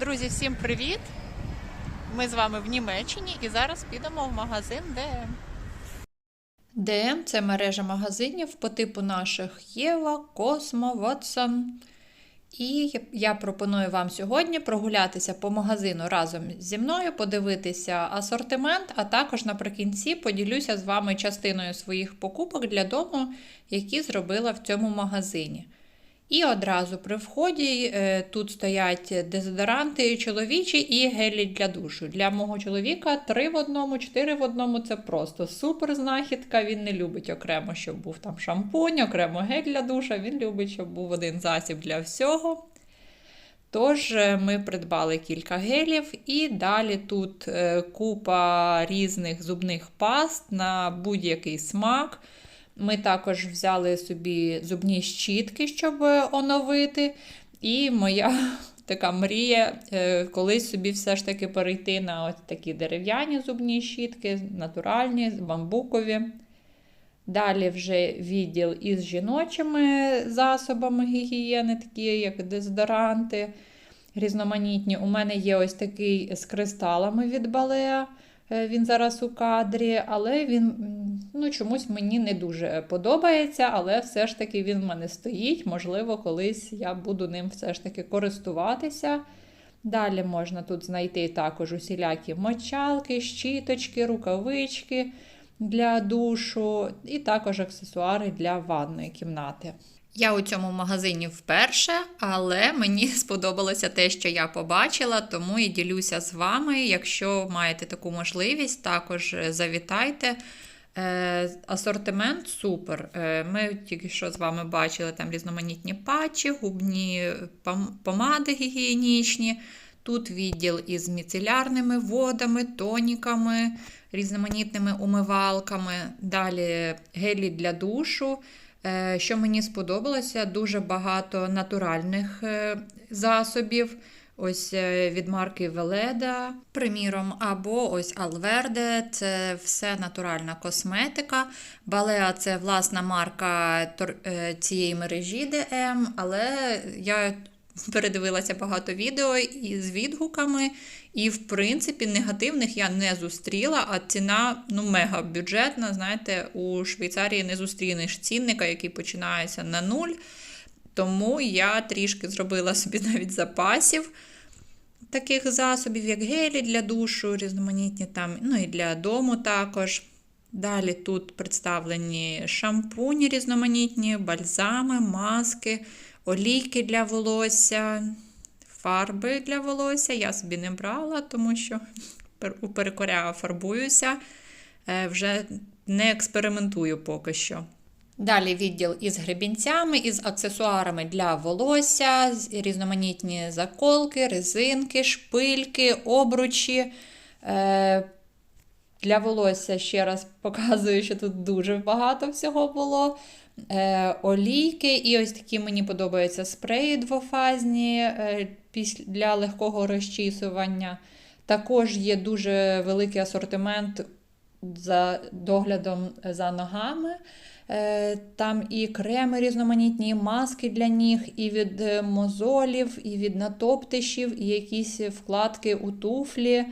Друзі, всім привіт! Ми з вами в Німеччині і зараз підемо в магазин DM. DM – це мережа магазинів по типу наших Єва, Космо, Watson. І я пропоную вам сьогодні прогулятися по магазину разом зі мною, подивитися асортимент, а також наприкінці поділюся з вами частиною своїх покупок для дому, які зробила в цьому магазині. І одразу при вході е, тут стоять дезодоранти чоловічі і гелі для душу. Для мого чоловіка три в одному, чотири в одному це просто супер знахідка. Він не любить окремо, щоб був там шампунь, окремо гель для душа. Він любить, щоб був один засіб для всього. Тож е, ми придбали кілька гелів, і далі тут е, купа різних зубних паст на будь-який смак. Ми також взяли собі зубні щітки, щоб оновити. І моя така мрія е, колись собі все ж таки перейти на ось такі дерев'яні зубні щітки, натуральні, бамбукові. Далі вже відділ із жіночими засобами гігієни, такі як дезодоранти різноманітні. У мене є ось такий з кристалами від балеа. Е, Він зараз у кадрі, але він ну, чомусь мені не дуже подобається, але все ж таки він в мене стоїть. Можливо, колись я буду ним все ж таки користуватися. Далі можна тут знайти також усілякі мочалки, щіточки, рукавички для душу, і також аксесуари для ванної кімнати. Я у цьому магазині вперше, але мені сподобалося те, що я побачила, тому і ділюся з вами. Якщо маєте таку можливість, також завітайте. Е, Асортимент супер. Е, Ми тільки що з вами бачили там різноманітні патчі, губні помади гігієнічні. Тут відділ із міцелярними водами, тоніками, різноманітними умивалками. Далі гелі для душу. Е, Що мені сподобалося, дуже багато натуральних е, засобів. Ось е, від марки Веледа, приміром, або ось Алверде, це все натуральна косметика. Балеа це власна марка цієї мережі DM, але я передивилася багато відео із відгуками, і, в принципі, негативних я не зустріла, а ціна ну, мега бюджетна. Знаєте, у Швейцарії не зустрінеш цінника, який починається на нуль. Тому я трішки зробила собі навіть запасів таких засобів, як гелі для душу, різноманітні там, ну і для дому також. Далі тут представлені шампуні різноманітні, бальзами, маски, олійки для волосся, фарби для волосся. Я собі не брала, тому що у перекоря фарбуюся. Е, Вже не експериментую поки що. Далі відділ із гребінцями, із аксесуарами для волосся, різноманітні заколки, резинки, шпильки, обручі. Е, Для волосся ще раз показую, що тут дуже багато всього було. Е, олійки, і ось такі мені подобаються спреї двофазні е, для легкого розчісування. Також є дуже великий асортимент за доглядом за ногами. Е, Там і креми різноманітні, і маски для ніг, і від е, мозолів, і від натоптишів, і якісь вкладки у туфлі.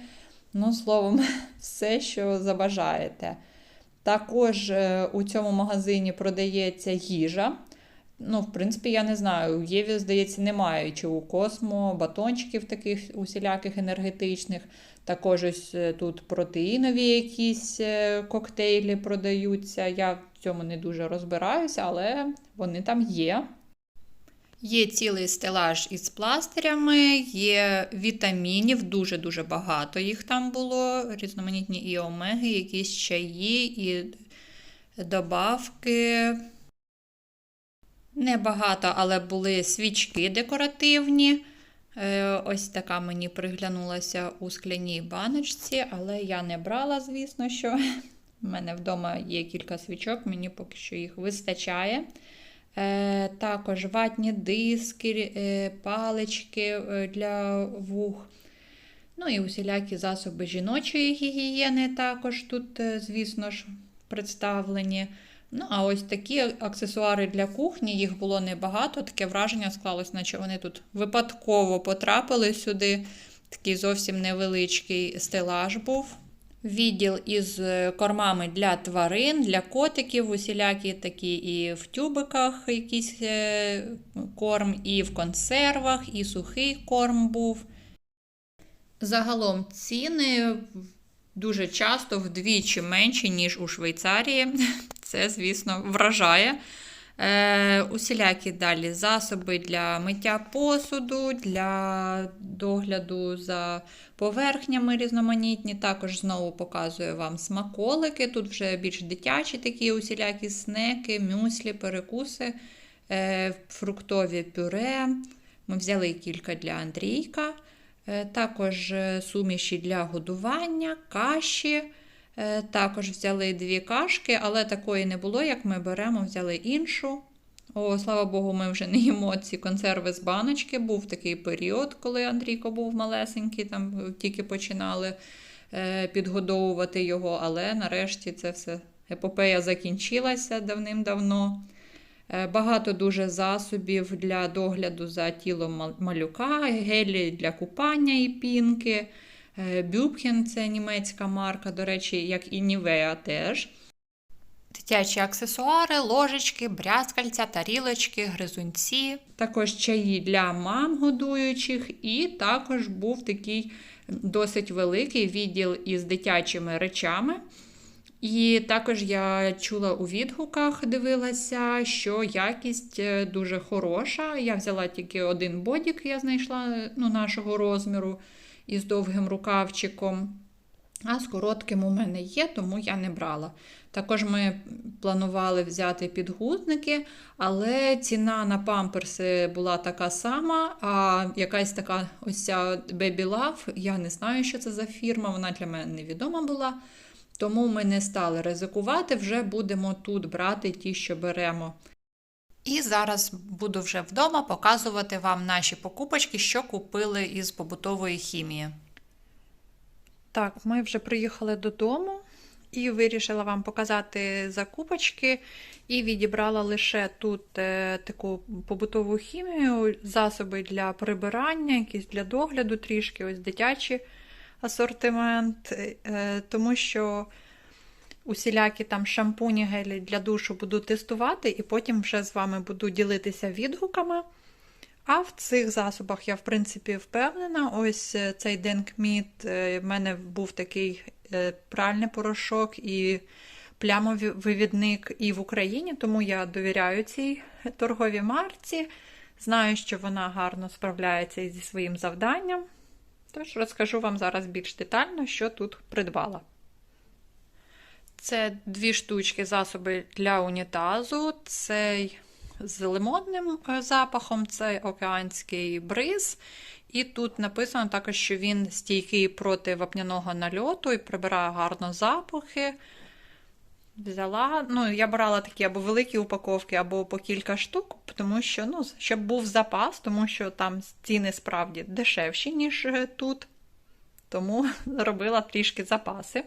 Ну, словом, все, що забажаєте. Також е, у цьому магазині продається їжа. Ну, в принципі, я не знаю. У Єві, здається, немає чи у Космо батончиків таких усіляких енергетичних. Також ось е, тут протеїнові якісь е, коктейлі продаються. Я в цьому не дуже розбираюся, але вони там є. Є цілий стелаж із пластирями, є вітамінів, дуже-дуже багато їх там було. Різноманітні і омеги, якісь чаї, і добавки. Небагато, але були свічки декоративні. Е, Ось така мені приглянулася у скляній баночці, але я не брала, звісно, що. У мене вдома є кілька свічок, мені поки що їх вистачає. Е, Також ватні диски, е, палички е, для вух. Ну і усілякі засоби жіночої гігієни також тут, звісно ж, представлені. Ну, а ось такі аксесуари для кухні, їх було небагато. Таке враження склалось, наче вони тут випадково потрапили сюди. Такий зовсім невеличкий стелаж був. Відділ із е, кормами для тварин, для котиків, усілякі такі і в тюбиках якийсь е, корм, і в консервах, і сухий корм був. Загалом ціни дуже часто вдвічі менші, ніж у Швейцарії. Це, звісно, вражає. Е, усілякі далі засоби для миття посуду, для догляду за поверхнями різноманітні. Також знову показую вам смаколики. Тут вже більш дитячі такі усілякі снеки, мюслі, перекуси, е, фруктові пюре. Ми взяли кілька для Андрійка. Е, Також е, суміші для годування, каші. Е, Також взяли дві кашки, але такої не було, як ми беремо, взяли іншу. О, слава Богу, ми вже не їмо ці консерви з баночки. Був такий період, коли Андрійко був малесенький, там тільки починали е, підгодовувати його, але нарешті це все епопея закінчилася давним-давно. Е, Багато дуже засобів для догляду за тілом малюка, гелі для купання і пінки. Е, Бюбхен це німецька марка, до речі, як і Нівеа теж. Дитячі аксесуари, ложечки, брязкальця, тарілочки, гризунці. Також чаї для мам годуючих, і також був такий досить великий відділ із дитячими речами. І також я чула у відгуках, дивилася, що якість е, дуже хороша. Я взяла тільки один бодік, я знайшла ну, нашого розміру із довгим рукавчиком. А з коротким у мене є, тому я не брала. Також ми планували взяти підгузники, але ціна на памперси була така сама, а якась така ось ця Baby Love, я не знаю, що це за фірма, вона для мене невідома була. Тому ми не стали ризикувати, вже будемо тут брати ті, що беремо. І зараз буду вже вдома показувати вам наші покупочки, що купили із побутової хімії. Так, ми вже приїхали додому і вирішила вам показати закупочки. І відібрала лише тут е, таку побутову хімію, засоби для прибирання, якісь для догляду, трішки ось дитячі асортимент, е, тому що усілякі там шампуні, гелі для душу буду тестувати, і потім вже з вами буду ділитися відгуками. А в цих засобах я, в принципі, впевнена. Ось е, цей Денкміт, в мене був такий е, пральний порошок і плямовивідник і в Україні, тому я довіряю цій торговій марці. Знаю, що вона гарно справляється зі своїм завданням. Тож розкажу вам зараз більш детально, що тут придбала. Це дві штучки засоби для унітазу. Цей з лимонним е, запахом, це океанський бриз. І тут написано також, що він стійкий проти вапняного нальоту і прибирає гарно запахи. Взяла, ну, я брала такі або великі упаковки, або по кілька штук, тому що, ну, щоб був запас, тому що там ціни справді дешевші, ніж е, тут. Тому робила трішки запаси.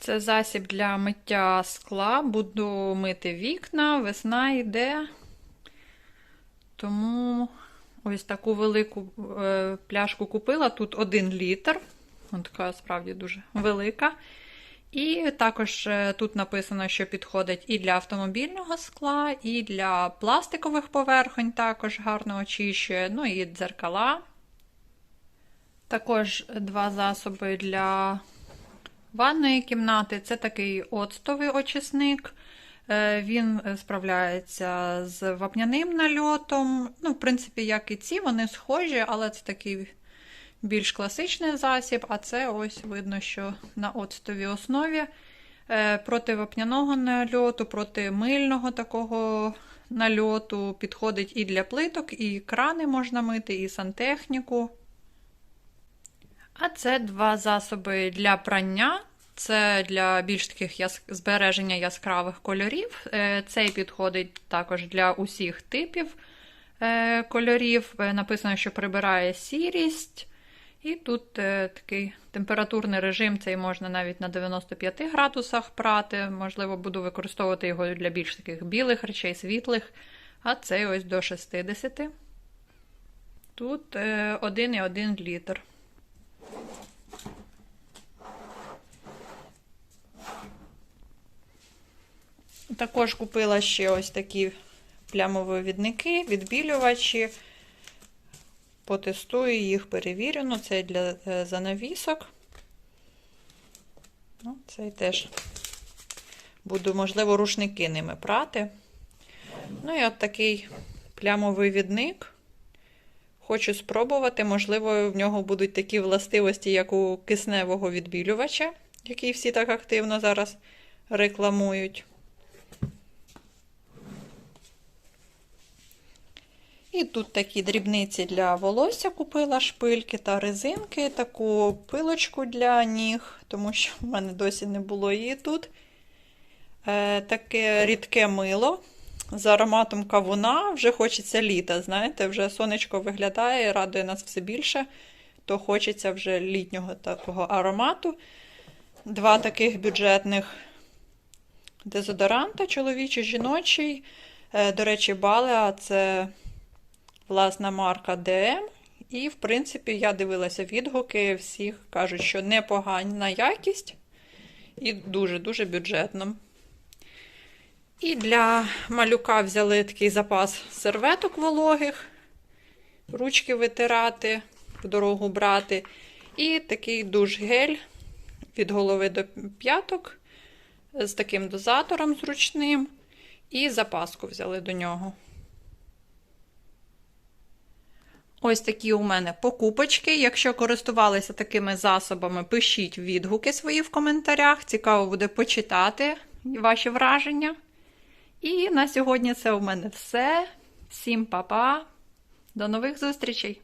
Це засіб для миття скла. Буду мити вікна, весна йде. Тому ось таку велику е, пляшку купила. Тут один літр. Вона така справді дуже велика. І також е, тут написано, що підходить і для автомобільного скла, і для пластикових поверхонь також гарно очищує, ну і дзеркала. Також два засоби для ванної кімнати. Це такий оцтовий очисник. Е, Він справляється з вапняним нальотом. Ну, в принципі, як і ці, вони схожі, але це такий більш класичний засіб, а це ось видно, що на оцтовій основі Е, проти вапняного нальоту, проти мильного такого нальоту підходить і для плиток, і крани можна мити, і сантехніку. А це два засоби для прання. Це для більш таких яс... збереження яскравих кольорів. Е, Цей підходить також для усіх типів е, кольорів. Е, Написано, що прибирає сірість І тут такий температурний режим, цей можна навіть на 95 градусах прати. Можливо, буду використовувати його для більш таких білих речей, світлих, а цей ось до 60. Тут е, 1,1 літр. Також купила ще ось такі плямовивідники, відбілювачі. Потестую їх, перевірю. Ну, це для е, занавісок. Ну, цей теж буду, можливо, рушники ними прати. Ну і от такий плямовий відник. Хочу спробувати, можливо, в нього будуть такі властивості, як у кисневого відбілювача, який всі так активно зараз рекламують. І тут такі дрібниці для волосся купила шпильки та резинки, таку пилочку для ніг, тому що в мене досі не було її тут. Е, таке рідке мило з ароматом кавуна. Вже хочеться літа. Знаєте, вже сонечко виглядає, радує нас все більше, то хочеться вже літнього такого аромату. Два таких бюджетних дезодоранта, чоловічий, жіночий. Е, до речі, Балеа це власна марка DM. І, в принципі, я дивилася відгуки, всіх кажуть, що непогана якість і дуже-дуже бюджетно. І для малюка взяли такий запас серветок вологих, ручки витирати, в дорогу брати. І такий душ-гель від голови до п'яток з таким дозатором зручним. І запаску взяли до нього. Ось такі у мене покупочки. Якщо користувалися такими засобами, пишіть відгуки свої в коментарях. Цікаво буде почитати ваші враження. І на сьогодні це у мене все. Всім па-па. До нових зустрічей!